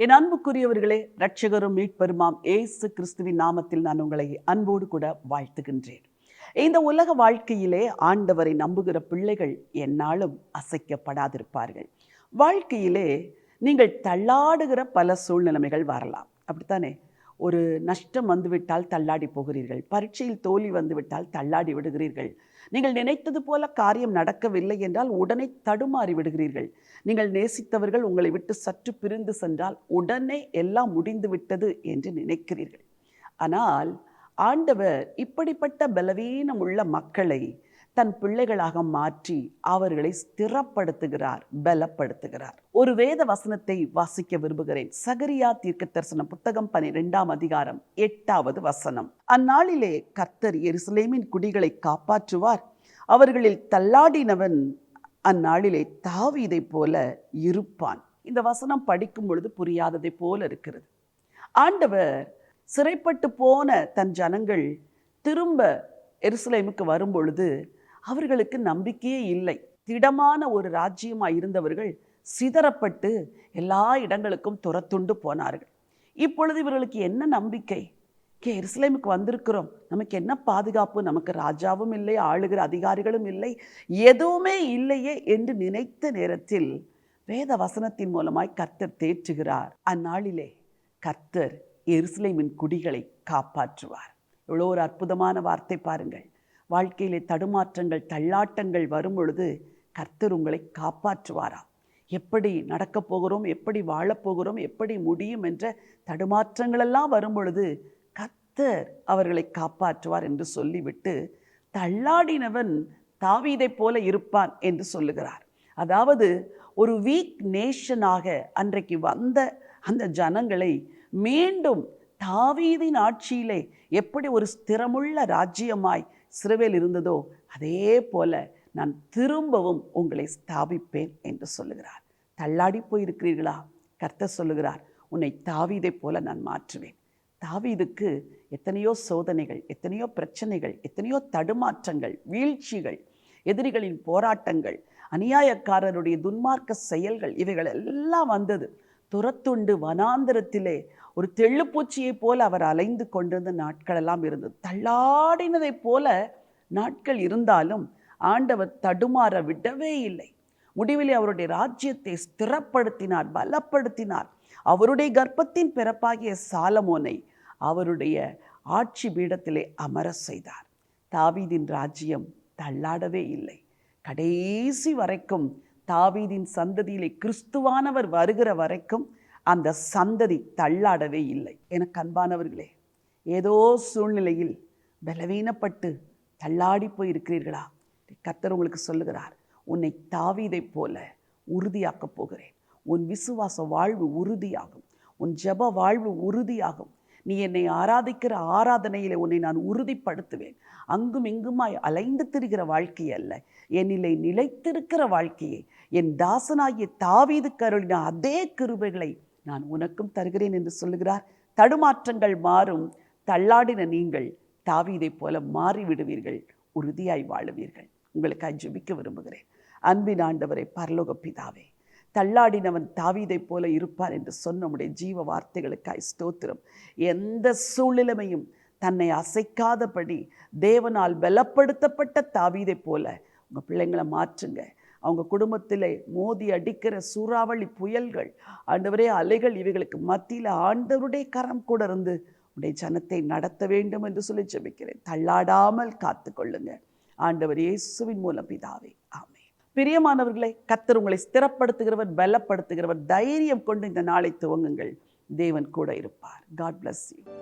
என் அன்புக்குரியவர்களே ரட்சகரும் மீட்பெருமாம் ஏசு கிறிஸ்துவின் நாமத்தில் நான் உங்களை அன்போடு கூட வாழ்த்துகின்றேன். இந்த உலக வாழ்க்கையிலே ஆண்டவரை நம்புகிற பிள்ளைகள் என்னாலும் அசைக்கப்படாதிருப்பார்கள். வாழ்க்கையிலே நீங்கள் தள்ளாடுகிற பல சூழ்நிலைமைகள் வரலாம். அப்படித்தானே? ஒரு நஷ்டம் வந்துவிட்டால் தள்ளாடி போகிறீர்கள். பரீட்சையில் தோல்வி வந்துவிட்டால் தள்ளாடி விடுகிறீர்கள். நீங்கள் நினைத்தது போல காரியம் நடக்கவில்லை என்றால் உடனே தடுமாறி விடுகிறீர்கள். நீங்கள் நேசித்தவர்கள் உங்களை விட்டு சற்று பிரிந்து சென்றால் உடனே எல்லாம் முடிந்து விட்டது என்று நினைக்கிறீர்கள். ஆனால் ஆண்டவர் இப்படிப்பட்ட பலவீனம் உள்ள மக்களை தன் பிள்ளைகளாக மாற்றி அவர்களை ஸ்திரப்படுத்துகிறார் பலப்படுத்துகிறார். ஒரு வேத வசனத்தை வாசிக்க விரும்புகிறேன். சகரியா தீர்க்க தரிசன புத்தகம் பனிரெண்டாம் அதிகாரம் எட்டாவது வசனம். அந்நாளிலே கர்த்தர் எருசலேமின் குடிகளை காப்பாற்றுவார். அவர்களில் தள்ளாடினவன் அந்நாளிலே தாவீதை போல இருப்பான். இந்த வசனம் படிக்கும் பொழுது புரியாததை போல இருக்கிறது. ஆண்டவர் சிறைப்பட்டு போன தன் ஜனங்கள் திரும்ப எருசலேமுக்கு வரும்பொழுது அவர்களுக்கு நம்பிக்கையே இல்லை. திடமான ஒரு ராஜ்யமாக இருந்தவர்கள் சிதறப்பட்டு எல்லா இடங்களுக்கும் துரத்துண்டு போனார்கள். இப்பொழுது இவர்களுக்கு என்ன நம்பிக்கை? கே எருசலேமுக்கு வந்திருக்கிறோம். நமக்கு என்ன பாதுகாப்பு? நமக்கு ராஜாவும் இல்லை ஆளுகிற அதிகாரிகளும் இல்லை. எதுவுமே இல்லையே என்று நினைத்த நேரத்தில் வேத வசனத்தின் மூலமாய் கர்த்தர் தேற்றுகிறார். அந்நாளிலே கர்த்தர் எருசலேமின் குடிகளை காப்பாற்றுவார். இவ்வளோ ஒரு அற்புதமான வார்த்தை பாருங்கள். வாழ்க்கையிலே தடுமாற்றங்கள் தள்ளாட்டங்கள் வரும் பொழுது கர்த்தர் உங்களை காப்பாற்றுவாரா? எப்படி நடக்கப் போகிறோம்? எப்படி வாழப்போகிறோம் எப்படி முடியும் என்ற தடுமாற்றங்களெல்லாம் வரும் பொழுது கர்த்தர் அவர்களை காப்பாற்றுவார் என்று சொல்லிவிட்டு தள்ளாடினவன் தாவீதைப் போல இருப்பான் என்று சொல்லுகிறார். அதாவது ஒரு வீக் நேஷனாக அன்றைக்கு வந்த அந்த ஜனங்களை மீண்டும் தாவீதின் ஆட்சியிலே எப்படி ஒரு ஸ்திரமுள்ள ராஜ்யமாய் சிறுவேல் இருந்ததோ அதே போல நான் திரும்பவும் உங்களை ஸ்தாபிப்பேன் என்று சொல்லுகிறார். தள்ளாடி போயிருக்கிறீர்களா? கர்த்தர் சொல்லுகிறார் உன்னை தாவீதை போல நான் மாற்றுவேன். தாவீதுக்கு எத்தனையோ சோதனைகள் எத்தனையோ பிரச்சனைகள் எத்தனையோ தடுமாற்றங்கள் வீழ்ச்சிகள் எதிரிகளின் போராட்டங்கள் அநியாயக்காரருடைய துன்மார்க்க செயல்கள் இவைகள் எல்லாம் வந்தது. துரத்துண்டு வனாந்திரத்திலே ஒரு தெள்ளுப்பூச்சியைப் போல அவர் அலைந்து கொண்டிருந்த நாட்களெல்லாம் இருந்தது. தள்ளாடினதைப் போல நாட்கள் இருந்தாலும் ஆண்டவர் தடுமாற விடவே இல்லை. முடிவிலே அவருடைய ராஜ்யத்தை ஸ்திரப்படுத்தினார் பலப்படுத்தினார். அவருடைய கர்ப்பத்தின் பிறப்பாகிய சாலமோனை அவருடைய ஆட்சி பீடத்திலே அமர செய்தார். தாவீதின் ராஜ்யம் தள்ளாடவே இல்லை. கடைசி வரைக்கும் தாவீதின் சந்ததியிலே கிறிஸ்துவானவர் வருகிற வரைக்கும் அந்த சந்ததி தள்ளாடவே இல்லை. எனக்கு அன்பானவர்களே ஏதோ சூழ்நிலையில் பலவீனப்பட்டு தள்ளாடி போய் இருக்கிறீர்களா உங்களுக்கு சொல்லுகிறார் உன்னை தாவீதை போல உறுதியாக்கப் போகிறேன். உன் விசுவாச வாழ்வு உறுதியாகும். உன் ஜெப வாழ்வு உறுதியாகும். நீ என்னை ஆராதிக்கிற ஆராதனையில் உன்னை நான் உறுதிப்படுத்துவேன். அங்கும் இங்குமாய் அலைந்து திரிகிற வாழ்க்கை அல்ல. என்னிலை நிலைத்திருக்கிற வாழ்க்கையை. என் தாசனாகிய தாவீது கருளின அதே கிருபைகளை நான் உனக்கும் தருகிறேன் என்று சொல்லுகிறார். தடுமாற்றங்கள் மாறும். தள்ளாடின நீங்கள் தாவீதைப் போல மாறிவிடுவீர்கள். உறுதியாய் வாழுவீர்கள். உங்களுக்கு அஞ்சுமிக்க விரும்புகிறேன். அன்பின் ஆண்டவரை பரலோக பிதாவே தள்ளாடினவன் தாவீதைப் போல இருப்பார் என்று சொன்ன நம்முடைய ஜீவ வார்த்தைகளுக்காய் ஸ்தோத்திரம். எந்த சூழ்நிலைமையும் தன்னை அசைக்காதபடி தேவனால் பலப்படுத்தப்பட்ட தாவீதைப் போல உங்கள் பிள்ளைங்களை மாற்றுங்க. அவங்க குடும்பத்தில் மோதி அடிக்கிற சூறாவளி புயல்கள் ஆண்டவரே அலைகள் இவைகளுக்கு மத்தியில் ஆண்டவருடைய கரம் கூட இருந்து உடைய ஜனத்தை நடத்த வேண்டும் என்று சொல்லி ஜெபிக்கிறேன். தள்ளாடாமல் காத்து கொள்ளுங்க ஆண்டவர் இயேசுவின் மூலம் பிதாவே. ஆமே பிரியமானவர்களை கத்தர் உங்களை ஸ்திரப்படுத்துகிறவர் பலப்படுத்துகிறவர் தைரியம் கொண்டு இந்த நாளை துவங்குங்கள். தேவன் கூட இருப்பார். God bless you